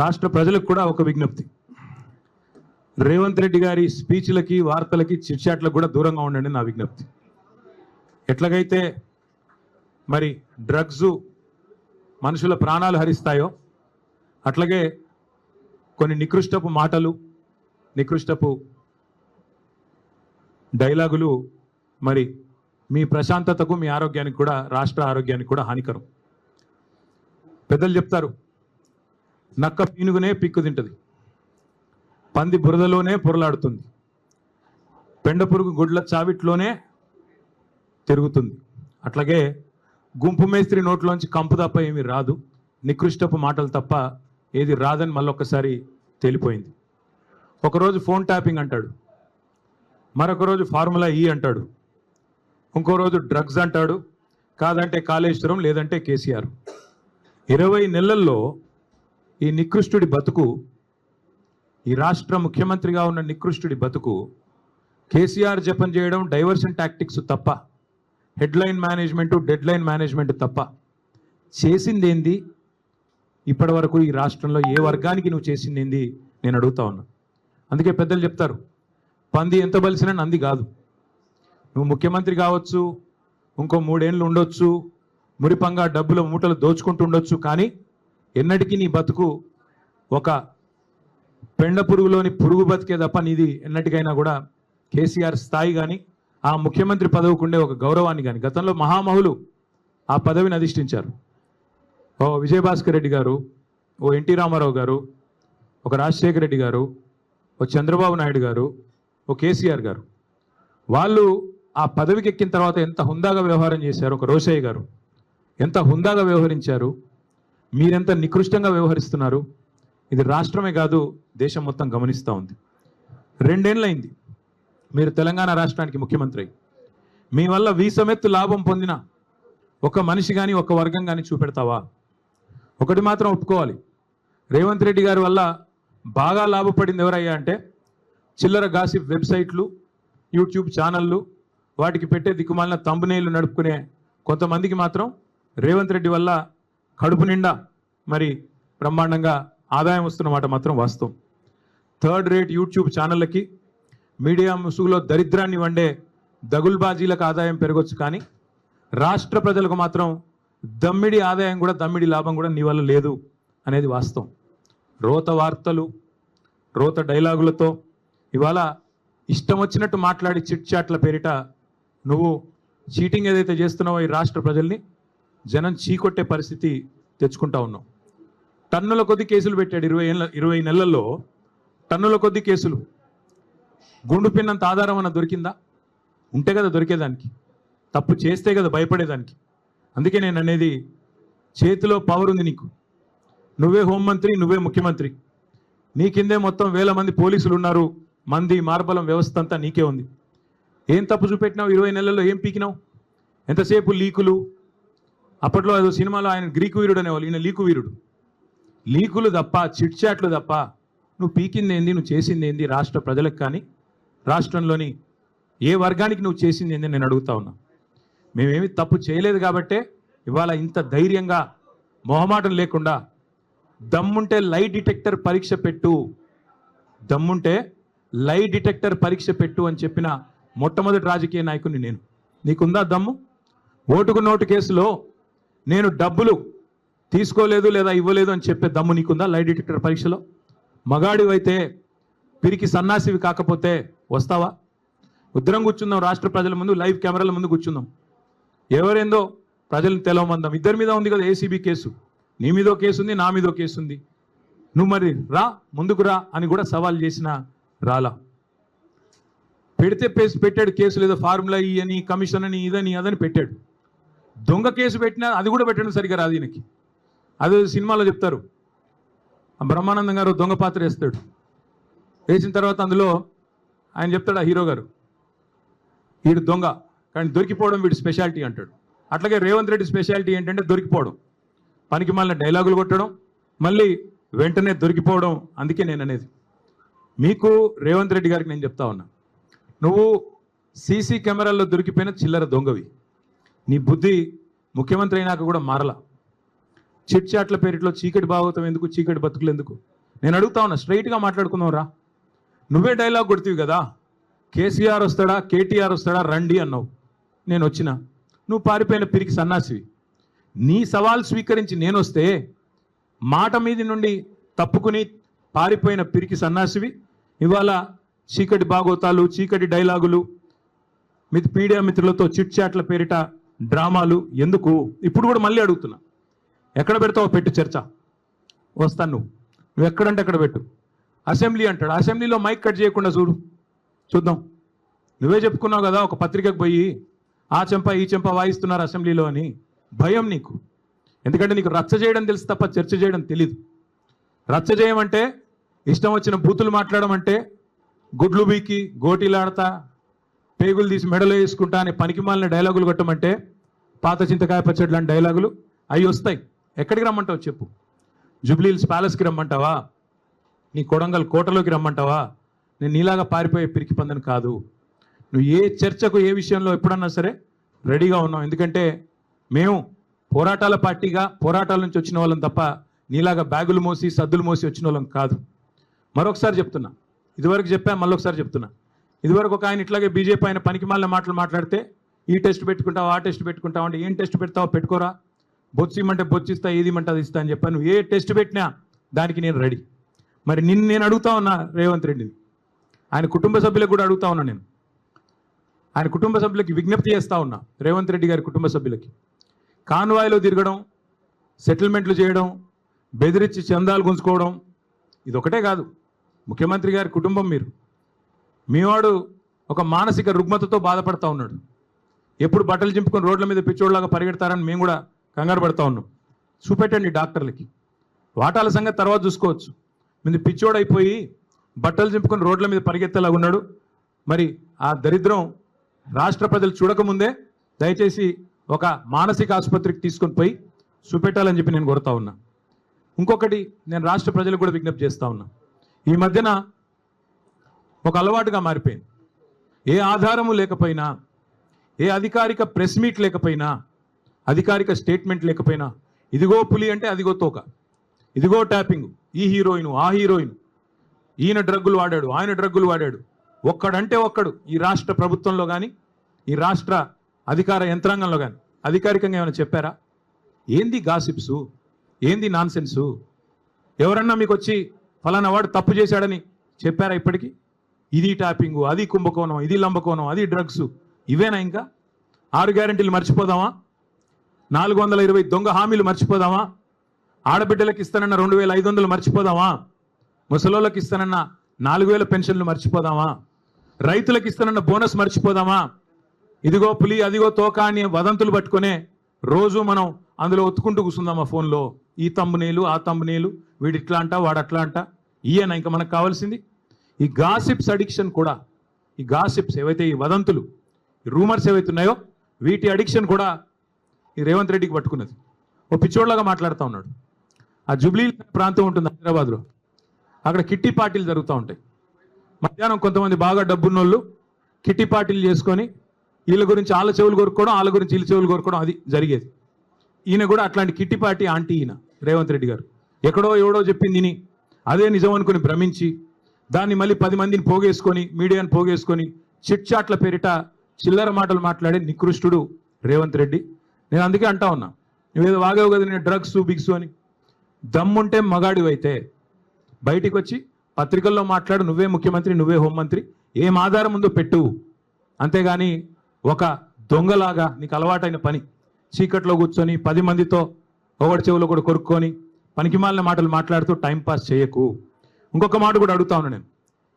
రాష్ట్ర ప్రజలకు కూడా ఒక విజ్ఞప్తి. రేవంత్ రెడ్డి గారి స్పీచ్లకి వార్తలకి చిట్చాట్లకు కూడా దూరంగా ఉండండి నా విజ్ఞప్తి. ఎట్లాగైతే మరి డ్రగ్స్ మనుషుల ప్రాణాలు హరిస్తాయో అట్లాగే కొన్ని నికృష్టపు మాటలు నికృష్టపు డైలాగులు మరి మీ ప్రశాంతతకు మీ ఆరోగ్యానికి కూడా రాష్ట్ర ఆరోగ్యానికి కూడా హానికరం. పెద్దలు చెప్తారు నక్క పీనుగునే పిక్కు తింటది. పంది బురదలోనే పొరలాడుతుంది. పెండ పురుగు గుడ్ల చావిట్లోనే తిరుగుతుంది. అట్లాగే గుంపు మేస్త్రి నోట్లోంచి కంపు తప్ప ఏమీ రాదు. నికృష్టపు మాటలు తప్ప ఏది రాదని మళ్ళొక్కసారి తేలిపోయింది. ఒకరోజు ఫోన్ ట్యాపింగ్ అంటాడు. మరొక రోజు ఫార్ములా ఈ అంటాడు. ఇంకో రోజు డ్రగ్స్ అంటాడు. కాదంటే కాళేశ్వరం లేదంటే కేసీఆర్. ఇరవై నెలల్లో ఈ నికృష్టుడి బతుకు ఈ రాష్ట్ర ముఖ్యమంత్రిగా ఉన్న నికృష్టుడి బతుకు కేసీఆర్ జపం చేయడం డైవర్షన్ టాక్టిక్స్ తప్ప headline management deadline management తప్ప. చేసిందేంది? ఇప్పటి వరకు ఈ రాష్ట్రంలో ఏ వర్గానికి నువ్వు చేసిందేంది? నేను అడుగుతా ఉన్నా. అందుకే పెద్దలు చెప్తారు పంది ఎంత బలిసినా నంది కాదు. నువ్వు ముఖ్యమంత్రి కావచ్చు ఇంకో మూడేళ్ళు ఉండొచ్చు మురిపంగా డబ్బుల మూటలు దోచుకుంటూ ఉండొచ్చు కానీ ఎన్నటికీ నీ బతుకు ఒక పెండ పురుగులోని పురుగు బతికే తప్ప నీది ఎన్నటికైనా కూడా కేసీఆర్ స్థాయి కానీ ఆ ముఖ్యమంత్రి పదవికి ఉండే ఒక గౌరవాన్ని కానీ గతంలో మహామహులు ఆ పదవిని అధిష్ఠించారు. ఓ విజయభాస్కర్ రెడ్డి గారు ఓ ఎన్టీ రామారావు గారు ఒక రాజశేఖర రెడ్డి గారు ఓ చంద్రబాబు నాయుడు గారు ఓ కేసీఆర్ గారు. వాళ్ళు ఆ పదవికి ఎక్కిన తర్వాత ఎంత హుందాగా వ్యవహారం చేశారు? ఒక రోషయ్య గారు. ఎంత హుందాగా వ్యవహరించారు? మీరెంత నికృష్టంగా వ్యవహరిస్తున్నారు? ఇది రాష్ట్రమే కాదు దేశం మొత్తం గమనిస్తూ ఉంది. రెండేళ్ళైంది మీరు తెలంగాణ రాష్ట్రానికి ముఖ్యమంత్రి మీ వల్ల వీసమెత్తు లాభం పొందిన ఒక మనిషి కానీ ఒక వర్గం కానీ చూపెడతావా? ఒకటి మాత్రం ఒప్పుకోవాలి. రేవంత్ రెడ్డి గారి వల్ల బాగా లాభపడింది ఎవరయ్యా అంటే చిల్లర గాసిప్ వెబ్సైట్లు యూట్యూబ్ ఛానళ్ళు వాటికి పెట్టే దిక్కుమాలిన తంబునేళ్ళు నడుపుకునే కొంతమందికి మాత్రం రేవంత్ రెడ్డి వల్ల కడుపు నిండా మరి బ్రహ్మాండంగా ఆదాయం వస్తున్నమాట మాత్రం వాస్తవం. థర్డ్ రేట్ యూట్యూబ్ ఛానళ్ళకి మీడియా ముసుగులో దరిద్రాన్ని వండే దగుల్బాజీలకు ఆదాయం పెరగొచ్చు కానీ రాష్ట్ర ప్రజలకు మాత్రం దమ్మిడి ఆదాయం కూడా దమ్మిడి లాభం కూడా నీ వల్ల లేదు అనేది వాస్తవం. రోత వార్తలు రోత డైలాగులతో ఇవాళ ఇష్టం వచ్చినట్టు మాట్లాడి చిట్ చాట్ల పేరిట నువ్వు చీటింగ్ ఏదైతే చేస్తున్నావో ఈ రాష్ట్ర ప్రజల్ని జనం చీకొట్టే పరిస్థితి తెచ్చుకుంటా ఉన్నాం. టన్నుల కొద్ది కేసులు పెట్టాడు ఇరవై ఏళ్ళ ఇరవై నెలల్లో టన్నుల కొద్ది కేసులు. గుండు పిన్నంత ఆధారం అన్న దొరికిందా? ఉంటే కదా దొరికేదానికి. తప్పు చేస్తే కదా భయపడేదానికి. అందుకే నేను అనేది చేతిలో పవర్ ఉంది నీకు. నువ్వే హోంమంత్రి నువ్వే ముఖ్యమంత్రి. నీ కిందే మొత్తం వేల మంది పోలీసులు ఉన్నారు. మంది మార్బలం వ్యవస్థ అంతా నీకే ఉంది. ఏం తప్పు చూపెట్టినావు? ఇరవై నెలల్లో ఏం పీకినావు? ఎంతసేపు లీకులు? అప్పట్లో ఏదో సినిమాలో ఆయన గ్రీకు వీరుడు అనేవాళ్ళు ఈయన లీకు వీరుడు. లీకులు తప్ప చిట్ చాట్లు తప్ప నువ్వు పీకింది ఏంది నువ్వు చేసింది ఏంది రాష్ట్ర ప్రజలకు కానీ రాష్ట్రంలోని ఏ వర్గానికి నువ్వు చేసింది ఏంది నేను అడుగుతా ఉన్నా. మేమేమి తప్పు చేయలేదు కాబట్టే ఇవాళ ఇంత ధైర్యంగా మొహమాటం లేకుండా దమ్ముంటే లై డిటెక్టర్ పరీక్ష పెట్టు దమ్ముంటే లై డిటెక్టర్ పరీక్ష పెట్టు అని చెప్పిన మొట్టమొదటి రాజకీయ నాయకుడిని నేను. నీకుందా దమ్ము? ఓటుకు నోటు కేసులో నేను డబ్బులు తీసుకోలేదు లేదా ఇవ్వలేదు అని చెప్పే దమ్ము నీకుందా? లై డిటెక్టర్ పరీక్షలో? మగాడివైతే పిరికి సన్నాసివి కాకపోతే వస్తావా? ఉద్దరం కూర్చుందాం రాష్ట్ర ప్రజల ముందు లైవ్ కెమెరాల ముందు కూర్చుందాం ఎవరేందో ప్రజలను తెలవమందాం. ఇద్దరి మీద ఉంది కదా ఏసీబీ కేసు. నీ మీదో కేసు ఉంది నా మీదో కేసు ఉంది నువ్వు మరి రా ముందుకు రా అని కూడా సవాల్ చేసిన రాలా. పెడితే పెట్టాడు కేసులు ఏదో ఫార్ములా ఈ అని కమిషన్ అని ఇదని అదని పెట్టాడు. దొంగ కేసు పెట్టినా అది కూడా పెట్టడం సరిగా రాదు ఈయనకి. అదే సినిమాలో చెప్తారు. ఆ బ్రహ్మానందం గారు దొంగ పాత్ర వేస్తాడు. వేసిన తర్వాత అందులో ఆయన చెప్తాడు ఆ హీరో గారు. వీడు దొంగ కానీ దొరికిపోవడం వీడి స్పెషాలిటీ అంటాడు. అట్లాగే రేవంత్ రెడ్డి స్పెషాలిటీ ఏంటంటే దొరికిపోవడం. పనికి మళ్ళీ డైలాగులు కొట్టడం మళ్ళీ వెంటనే దొరికిపోవడం అందుకే నేను అనేది. మీకు రేవంత్ రెడ్డి గారికి నేను చెప్తా ఉన్నా. నువ్వు సీసీ కెమెరాల్లో దొరికిపోయిన చిల్లర దొంగవి. నీ బుద్ధి ముఖ్యమంత్రి అయినాక కూడా మారలా. చిట్ చాట్ల పేరిట్లో చీకటి భాగవతం ఎందుకు చీకటి బతుకులు ఎందుకు? నేను అడుగుతా ఉన్నా స్ట్రైట్గా మాట్లాడుకుందాం రా. నువ్వే డైలాగ్ కొడుతుంది కదా. కేసీఆర్ వస్తాడా కేటీఆర్ వస్తాడా రండి అన్నావు. నేను వచ్చిన. నువ్వు పారిపోయిన పిరికి సన్నాసివి. నీ సవాల్ స్వీకరించి నేను వస్తే మాట మీది నుండి తప్పుకుని పారిపోయిన పిరికి సన్నాసివి. ఇవాళ చీకటి బాగోతాలు చీకటి డైలాగులు మిత్ మీడియా మిత్రులతో చిట్ చాట్ల పేరిట డ్రామాలు ఎందుకు? ఇప్పుడు కూడా మళ్ళీ అడుగుతున్నా. ఎక్కడ పెడతావు పెట్టు చర్చ. వస్తాను నువ్వు. నువ్వు ఎక్కడంటే అక్కడ పెట్టు. అసెంబ్లీ అంటాడు. అసెంబ్లీలో మైక్ కట్ చేయకుండా చూడు. చూద్దాం. నువ్వే చెప్పుకున్నావు కదా ఒక పత్రికకు పోయి ఆ చెంప ఈ చెంప వాయిస్తున్నారు అసెంబ్లీలో అని. భయం నీకు. ఎందుకంటే నీకు రచ్చ చేయడం తెలుసు తప్ప చర్చ చేయడం తెలీదు. రచ్చ చేయమంటే ఇష్టం వచ్చిన బూతులు మాట్లాడమంటే గుడ్లు బీకి గోటీలాడతా పేగులు తీసి మెడలో వేసుకుంటా అనే పనికిమాలిన డైలాగులు కొట్టమంటే పాత చింతకాయ పచ్చడి లాంటి డైలాగులు అవి వస్తాయి. ఎక్కడికి రమ్మంటావు చెప్పు. జూబ్లీహిల్స్ ప్యాలెస్కి రమ్మంటావా? నీ కొడంగల్ కోటలోకి రమ్మంటావా? నేను నీలాగా పారిపోయే పిరికి పందని కాదు. నువ్వు ఏ చర్చకు ఏ విషయంలో ఎప్పుడన్నా సరే రెడీగా ఉన్నావు. ఎందుకంటే మేము పోరాటాల పార్టీగా పోరాటాల నుంచి వచ్చిన వాళ్ళం తప్ప నీలాగా బ్యాగులు మోసి సద్దులు మోసి వచ్చిన వాళ్ళం కాదు. మరొకసారి చెప్తున్నా. ఇదివరకు చెప్పా మళ్ళొకసారి చెప్తున్నా. ఇదివరకు ఒక ఆయన ఇట్లాగే బీజేపీ ఆయన పనికిమాలిన మాటలు మాట్లాడితే ఈ టెస్ట్ పెట్టుకుంటావు ఆ టెస్ట్ పెట్టుకుంటావు అంటే ఏం టెస్ట్ పెడతావో పెట్టుకోరా. బొచ్చిమంటే బొచ్చిస్తా ఏది ఇమ్మంటే అది ఇస్తా అని చెప్పాను. నువ్వు ఏ టెస్ట్ పెట్టినా దానికి నేను రెడీ. మరి నిన్ను నేను అడుగుతా ఉన్నా రేవంత్ రెడ్డిని. ఆయన కుటుంబ సభ్యులకు కూడా అడుగుతా ఉన్నా నేను. ఆయన కుటుంబ సభ్యులకి విజ్ఞప్తి చేస్తా ఉన్నా రేవంత్ రెడ్డి గారి కుటుంబ సభ్యులకి. కాన్వాయ్లో తిరగడం సెటిల్మెంట్లు చేయడం బెదిరించి చందాలు గుంజుకోవడం ఇది ఒకటే కాదు. ముఖ్యమంత్రి గారి కుటుంబం మీరు. మీవాడు ఒక మానసిక రుగ్మతతో బాధపడతా ఉన్నాడు. ఎప్పుడు బట్టలు చింపుకొని రోడ్ల మీద పిచ్చోళ్ళలాగా పరిగెడతారని మేము కూడా కంగారు పడతా ఉన్నాం. చూపెట్టండి డాక్టర్లకి. వాటాల సంగతి తర్వాత చూసుకోవచ్చు. ముందు పిచ్చోడైపోయి బట్టలు చింపుకొని రోడ్ల మీద పరిగెత్తేలాగా ఉన్నాడు. మరి ఆ దరిద్రం రాష్ట్ర ప్రజలు చూడకముందే దయచేసి ఒక మానసిక ఆసుపత్రికి తీసుకొని పోయి చూపెట్టాలని చెప్పి నేను కోరుతా ఉన్నా. ఇంకొకటి నేను రాష్ట్ర ప్రజలకు కూడా విజ్ఞప్తి చేస్తా ఉన్నా. ఈ మధ్యన ఒక అలవాటుగా మారిపోయింది. ఏ ఆధారము లేకపోయినా ఏ అధికారిక ప్రెస్ మీట్ లేకపోయినా అధికారిక స్టేట్మెంట్ లేకపోయినా ఇదిగో పులి అంటే అదిగో తోక ఇదిగో ట్యాపింగ్ ఈ హీరోయిన్ ఆ హీరోయిన్ ఈయన డ్రగ్గులు వాడాడు ఆయన డ్రగ్గులు వాడాడు ఒక్కడంటే ఒక్కడు ఈ రాష్ట్ర ప్రభుత్వంలో కానీ ఈ రాష్ట్ర అధికార యంత్రాంగంలో కానీ అధికారికంగా ఏమైనా చెప్పారా? ఏంది గాసిప్సు? ఏంది నాన్సెన్సు? ఎవరన్నా మీకు వచ్చి ఫలానా వాడు తప్పు చేశాడని చెప్పారా ఇప్పటికీ? ఇది ట్యాపింగు అది కుంభకోణం ఇది లంబకోణం అది డ్రగ్స్. ఇవేనా ఇంకా? ఆరు గ్యారెంటీలు మర్చిపోదామా? నాలుగు వందల ఇరవై దొంగ హామీలు మర్చిపోదామా? ఆడబిడ్డలకు ఇస్తానన్న రెండు వేల ఐదు వందలు మర్చిపోదామా? ముసలోళ్ళకి ఇస్తానన్న నాలుగు వేల పెన్షన్లు మర్చిపోదామా? రైతులకు ఇస్తానన్న బోనస్ మర్చిపోదామా? ఇదిగో పులి అదిగో తోక అని వదంతులు పట్టుకునే రోజు మనం అందులో ఒత్తుకుంటూ కూర్చుందాం ఆ ఫోన్లో? ఈ తమ్మునీలు ఆ తమ్మునీలు వీడిట్లా అంట వాడట్లా అంట? ఈయన ఇంకా మనకు కావాల్సింది? ఈ గాసిప్స్ అడిక్షన్ కూడా ఈ గాసిప్స్ ఏవైతే ఈ వదంతులు ఈ రూమర్స్ ఏవైతే ఉన్నాయో వీటి అడిక్షన్ కూడా ఈ రేవంత్ రెడ్డికి పట్టుకున్నది. ఓ పిచ్చోడ్లాగా మాట్లాడుతూ ఉన్నాడు. ఆ జుబ్లీ ప్రాంతం ఉంటుంది హైదరాబాద్లో. అక్కడ కిట్టి పార్టీలు జరుగుతూ ఉంటాయి. మధ్యాహ్నం కొంతమంది బాగా డబ్బున్నోళ్ళు కిట్టి పార్టీలు చేసుకొని వీళ్ళ గురించి వాళ్ళ చెవులు కొరుక్కోవడం వాళ్ళ గురించి వీళ్ళ చెవులు కొరుక్కోవడం అది జరిగేది. ఈయన కూడా అట్లాంటి కిట్టి పార్టీ ఆంటీ ఈయన రేవంత్ రెడ్డి గారు. ఎక్కడో ఎవడో చెప్పింది విని అదే నిజం అనుకుని భ్రమించి దాన్ని మళ్ళీ పది మందిని పోగేసుకొని మీడియాని పోగేసుకొని చిట్ చాట్ల పేరిట చిల్లర మాటలు మాట్లాడే నికృష్టుడు రేవంత్ రెడ్డి. నేను అందుకే అంటా ఉన్నా నువ్వేదో వాగావు కదా నేను డ్రగ్స్ బిగ్స్ అని. దమ్ముంటే మగాడివైతే బయటికి వచ్చి పత్రికల్లో మాట్లాడు నువ్వే ముఖ్యమంత్రి నువ్వే హోంమంత్రి ఏం ఆధారం ఉందో పెట్టు. అంతేగాని ఒక దొంగలాగా నీకు అలవాటైన పని. చీకట్లో కూర్చొని పది మందితో ఒకటి చెవులో కూడా కొరుక్కొని పనికిమాలిన మాటలు మాట్లాడుతూ టైం పాస్ చేయకు. ఇంకొక మాట కూడా అడుగుతా ఉన్నా నేను.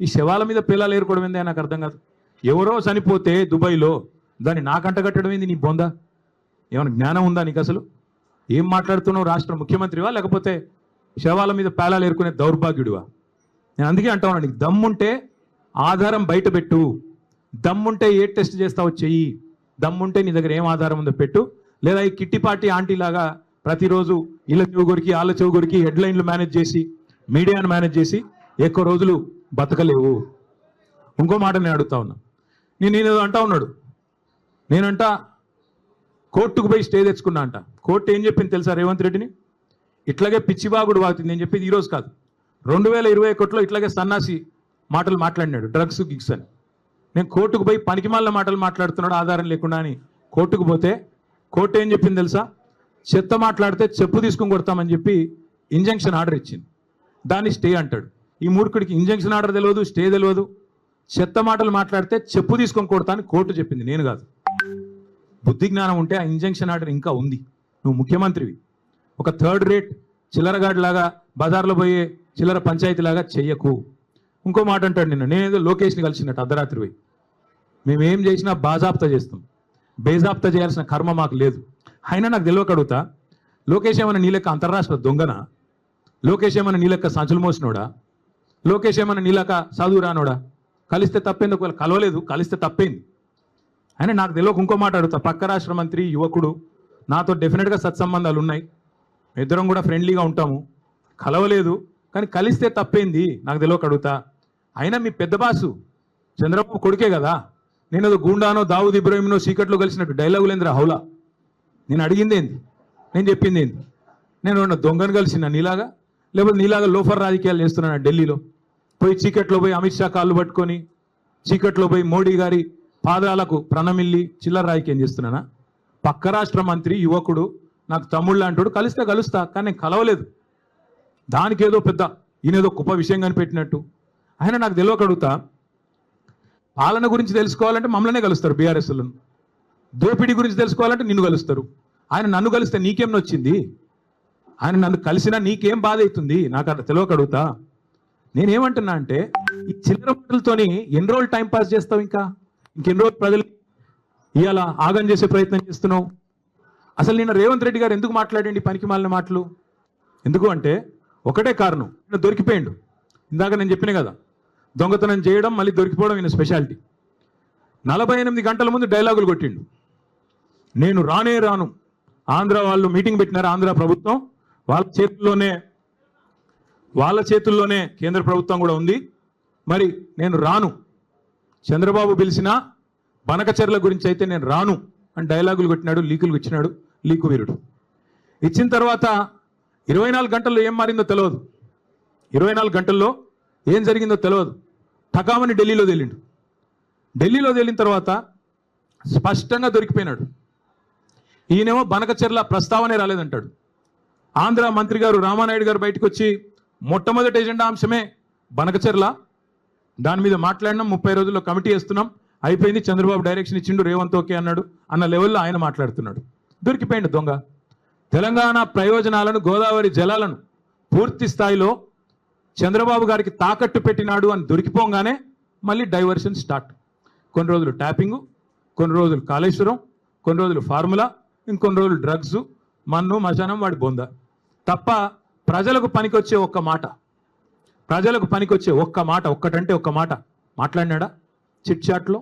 ఈ శవాల మీద పిల్లలు ఏరుకోవడం ఏంది నాకు అర్థం కాదు. ఎవరో చనిపోతే దుబాయ్లో దాన్ని నాకంట కట్టడం ఏంది నీ బొందా? ఏమైనా జ్ఞానం ఉందా నీకు అసలు? ఏం మాట్లాడుతున్నావు రాష్ట్ర ముఖ్యమంత్రివా లేకపోతే శవాల మీద పేలాలు ఏరుకునే దౌర్భాగ్యుడివా? నేను అందుకే అంటాను నీకు దమ్ముంటే ఆధారం బయట పెట్టు. దమ్ముంటే ఏ టెస్ట్ చేస్తావో చెయ్యి. దమ్ముంటే నీ దగ్గర ఏం ఆధారం ఉందో పెట్టు. లేదా ఈ కిట్టి పార్టీ ఆంటీ లాగా ప్రతిరోజు ఇళ్ళ చెవుకొరికి ఆళ్ళ చెవు కొరికి హెడ్లైన్లు మేనేజ్ చేసి మీడియాను మేనేజ్ చేసి ఎక్కువ రోజులు బతకలేవు. ఇంకో మాట నేను అడుగుతా ఉన్నా. నేను నేను ఏదో అంటా ఉన్నాడు. నేనంట కోర్టుకు పోయి స్టే తెచ్చుకున్నా అంట. కోర్టు ఏం చెప్పింది తెలుసా రేవంత్ రెడ్డిని? ఇట్లాగే పిచ్చిబాగుడు వాగుతుంది నేను చెప్పేది ఈరోజు కాదు. రెండు వేల ఇరవై ఒకటిలో ఇట్లాగే సన్నాసి మాటలు మాట్లాడినాడు. డ్రగ్స్ గిగ్స్ అని. నేను కోర్టుకు పోయి పనికిమాల మాటలు మాట్లాడుతున్నాడు. ఆధారం లేకుండా అని కోర్టుకు పోతే కోర్టు ఏం చెప్పింది తెలుసా? చెత్త మాట్లాడితే చెప్పు తీసుకొని కొడతామని చెప్పి ఇంజంక్షన్ ఆర్డర్ ఇచ్చింది. దాన్ని స్టే అంటాడు. ఈ మూర్ఖుడికి ఇంజెక్షన్ ఆర్డర్ తెలియదు స్టే తెలియదు చెత్త మాటలు మాట్లాడితే చెప్పు తీసుకొని కొడతా అని కోర్టు చెప్పింది. నేను కాదు. బుద్ధి జ్ఞానం ఉంటే ఆ ఇంజంక్షన్ ఆర్డర్ ఇంకా ఉంది. నువ్వు ముఖ్యమంత్రివి. ఒక థర్డ్ రేట్ చిల్లరగాడిలాగా బజార్లో పోయే చిల్లర పంచాయతీలాగా చెయ్యకు. ఇంకో మాట అంటాడు నిన్న. నేనేదో లోకేష్ని కలిసినట్టు అర్ధరాత్రి పోయి. మేము ఏం చేసినా బాజాప్తా చేస్తాం. బేజాప్తా చేయాల్సిన కర్మ మాకు లేదు. అయినా నాకు తెలియక అడుగుతా లోకేష్ ఏమైనా నీ లెక్క అంతర్రాష్ట్ర దొంగనా? లోకేష్ ఏమైనా నీలక్క సంచులు మోసినోడా? లోకేష్ ఏమైనా నీ సాధువు చదువు రానోడా? కలిస్తే తప్పేంది ఒకవేళ కలవలేదు కలిస్తే తప్పేంది? అయినా నాకు తెలియక ఇంకో మాట అడుగుతా. పక్క రాష్ట్ర మంత్రి యువకుడు నాతో డెఫినెట్గా సత్సంబంధాలు ఉన్నాయి. ఇద్దరం కూడా ఫ్రెండ్లీగా ఉంటాము. కలవలేదు కానీ కలిస్తే తప్పేంది? నాకు తెలియక అడుగుతా. అయినా మీ పెద్ద బాసు చంద్రబాబు కొడుకే కదా? నేను ఏదో గూండానో దావుద్ ఇబ్రాహింనో సీకట్లో కలిసినట్టు డైలాగులేంద్ర హౌలా. నేను అడిగింది ఏంది? నేను చెప్పింది ఏంది? నేను దొంగను కలిసిన నీలాగా? లేకపోతే నీలాగా లోఫర్ రాజకీయాలు చేస్తున్నాను ఢిల్లీలో. పోయి చీకట్లో పోయి అమిత్ షా కాళ్ళు పట్టుకొని చీకట్లో పోయి మోడీ గారి పాదాలకు ప్రణమిల్లి చిల్లర రాజకీయం చేస్తున్నానా? పక్క రాష్ట్ర మంత్రి యువకుడు నాకు తమ్ముళ్ళు అంటాడు కలిస్తే కలుస్తా కానీ నేను కలవలేదు. దానికి ఏదో పెద్ద ఈయనేదో గొప్ప విషయం కనిపెట్టినట్టు. ఆయన నాకు తెలియకడుగుతా పాలన గురించి తెలుసుకోవాలంటే మమ్మల్నే కలుస్తారు బీఆర్ఎస్లను. దోపిడీ గురించి తెలుసుకోవాలంటే నిన్ను కలుస్తారు. ఆయన నన్ను కలిస్తే నీకేం నొచ్చింది? ఆయన నన్ను కలిసినా నీకేం బాధ అవుతుంది? నాకు అది తెలియక అడుగుతా నేనేమంటున్నా అంటే ఈ చిల్లర మాటలతోని ఎన్ని రోజులు టైం పాస్ చేస్తావు ఇంకా? ఇంకెన్ని రోజులు ప్రజలు ఇవాళ ఆగం చేసే ప్రయత్నం చేస్తున్నావు? అసలు నిన్న రేవంత్ రెడ్డి గారు ఎందుకు మాట్లాడండి పనికి మాలిన మాటలు? ఎందుకు అంటే ఒకటే కారణం. ఈయన దొరికిపోయిండు. ఇందాక నేను చెప్పిన కదా దొంగతనం చేయడం మళ్ళీ దొరికిపోవడం ఈయన స్పెషాలిటీ నలభై ఎనిమిది గంటల ముందు డైలాగులు కొట్టిండు. నేను రానే రాను. ఆంధ్ర వాళ్ళు మీటింగ్ పెట్టినారు ఆంధ్ర ప్రభుత్వం? వాళ్ళ చేతుల్లోనే వాళ్ళ చేతుల్లోనే కేంద్ర ప్రభుత్వం కూడా ఉంది. మరి నేను రాను. చంద్రబాబు పిలిచిన బనకచర్ల గురించి అయితే నేను రాను అని డైలాగులు కొట్టినాడు లీకులు ఇచ్చినాడు లీకు వీరుడు. ఇచ్చిన తర్వాత ఇరవై నాలుగు గంటల్లో ఏం మారిందో తెలియదు ఇరవై నాలుగు గంటల్లో ఏం జరిగిందో తెలియదు టకామని ఢిల్లీలో తేలిండు. ఢిల్లీలో తేలిన తర్వాత స్పష్టంగా దొరికిపోయినాడు. ఈయనేమో బనకచెర్ల ప్రస్తావనే రాలేదంటాడు. ఆంధ్ర మంత్రి గారు రామానాయుడు గారు బయటకు వచ్చి మొట్టమొదటి ఎజెండా అంశమే బనకచెర్ల. దాని మీద మాట్లాడినాం ముప్పై రోజుల్లో కమిటీ వేస్తున్నాం. అయిపోయింది చంద్రబాబు డైరెక్షన్ ఇచ్చిండు రేవంత్ ఓకే అన్నాడు. అన్న లెవెల్లో ఆయన మాట్లాడుతున్నాడు. దొరికిపోయింది దొంగ. తెలంగాణ ప్రయోజనాలను గోదావరి జలాలను పూర్తి స్థాయిలో చంద్రబాబు గారికి తాకట్టు పెట్టినాడు అని దొరికిపోగానే మళ్ళీ డైవర్షన్ స్టార్ట్. కొన్ని రోజులు ట్యాపింగు కొన్ని రోజులు కాళేశ్వరం కొన్ని రోజులు ఫార్ములా ఇంకొన్ని రోజులు డ్రగ్స్ మన్ను మశానం వాడి బొందా. తప్ప ప్రజలకు పనికొచ్చే ఒక్క మాట ప్రజలకు పనికొచ్చే ఒక్క మాట ఒక్కటంటే ఒక్క మాట మాట్లాడినాడా చిట్ చాట్లో?